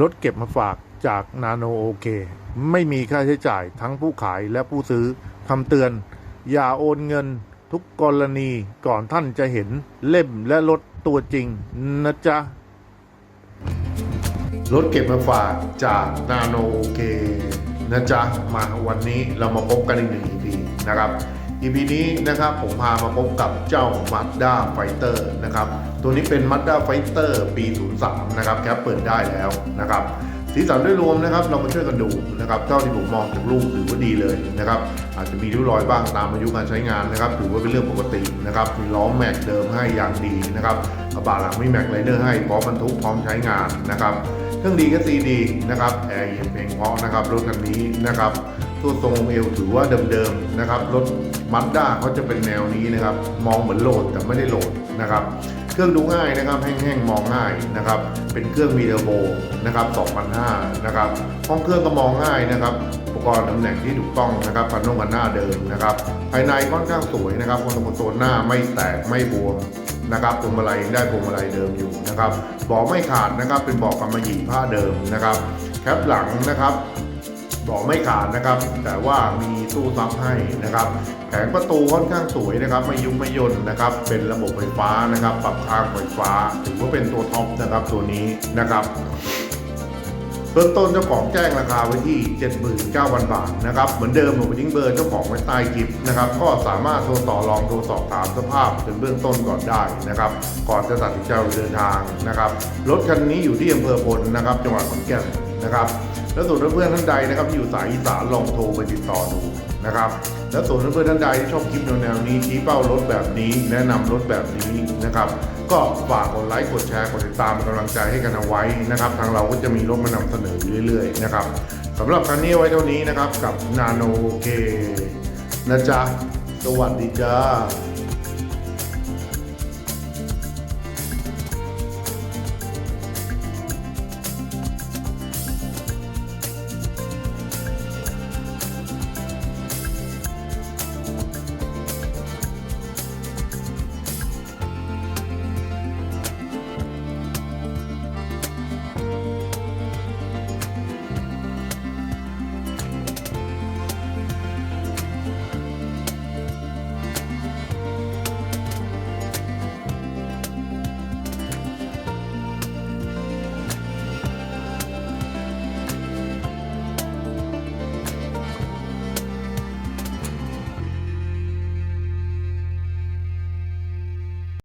รถเก็บมาฝากจากนาโนโอเค ไม่มีค่าใช้จ่ายทั้งผู้ขายและผู้ซื้อคำเตือน อย่าโอนเงินทุกกรณีก่อนท่านจะเห็นเล่มและรถตัวจริงนะจ๊ะ รถเก็บมาฝากจากนาโนโอเคนะจ๊ะ มาวันนี้เรามาพบกันอีกหนึ่ง EP นะครับ EP นี้นะครับผมพามาพบกับเจ้า Mazda Fighter นะครับตัวนี้เป็น Mazda Fighter ปี 03 นะครับแคปเปิดได้แล้วนะครับสีสันด้วยรวมนะครับเรามาช่วยกันดูนะครับเท่าที่ผมมองจากรูปถือว่าดีเลยนะครับอาจจะมีริ้วรอยบ้างตามอายุการใช้งานนะครับถือว่าเป็นเรื่องปกตินะครับมีล้อแม็กเดิมให้อย่างดีนะครับกระบะหลังมีแม็กไลเนอร์ให้พร้อมบรรทุกพร้อมใช้งานนะครับเครื่องดีก็ซีดีนะครับแอร์เย็นเพลงเพราะนะครับรถคันนี้นะครับ ตัวทรงเอวถือว่าเดิมๆนะครับรถมั d ด้าเขาจะเป็นแนวนี้นะครับ มองเหมือนโหลดแต่ไม่ได้โหลดนะครับ เครื่องดูง่ายนะครับแห้งๆมองง่ายนะครับ เป็นเครื่องมีเทอร์โบนะครับ2005นะครับห้องเครื่องก็มองง่ายนะครับอุปกรณ์ตำแหน่งที่ถูกต้องนะครับพันนงกันหน้าเดิมนะครับ ภายในค่อนข้างสวยนะครับคอนโซลหน้าไม่แตกไม่บวมนะครับพวงมาลัยยังได้พวงมาลัยเดิมอยู่นะครับบาะไม่ขาดนะครับเป็นบาะกำมะหยี่ผ้าเดิมนะครับ แคปหลังนะครับ บอกไม่ขาดนะครับ แต่ว่ามีตู้ซับให้นะครับแผงประตูค่อนข้างสวยนะครับ ไม่ยุบไม่ยนนะครับ เป็นระบบไฟฟ้านะครับ ปรับทางไฟฟ้า ถือว่าเป็นตัวท็อปนะครับตัวนี้นะครับเบื้องต้นเจ้าของแจ้งราคาไว้ที่ 79,000 บาทนะครับ เหมือนเดิมผมทิ้งเบอร์เจ้าของไว้ใต้คลิปนะครับ ก็สามารถโทรต่อรองโทรสอบถามสภาพเป็นเบื้องต้นก่อนได้นะครับ ก่อนจะตัดสินใจเดินทางนะครับ รถคันนี้อยู่ที่อำเภอพลนะครับ จังหวัดขอนแก่น นะครับ แล้วส่วนเพื่อนท่านใดนะครับที่อยู่สายอีสานลองโทรไปติดต่อดูนะครับ แล้วส่วนเพื่อนท่านใดที่ชอบคลิปแนวนี้ชี้เป้ารถแบบนี้ แนะนำรถแบบนี้นะครับ ก็ฝากกดไลค์กดแชร์กดติดตามเป็นกำลังใจให้กันเอาไว้นะครับ ทางเราก็จะมีรถมานำเสนอเรื่อยๆนะครับสำหรับครั้งนี้ไว้เท่านี้นะครับกับนาโนเคนะจ๊ะสวัสดีจ้า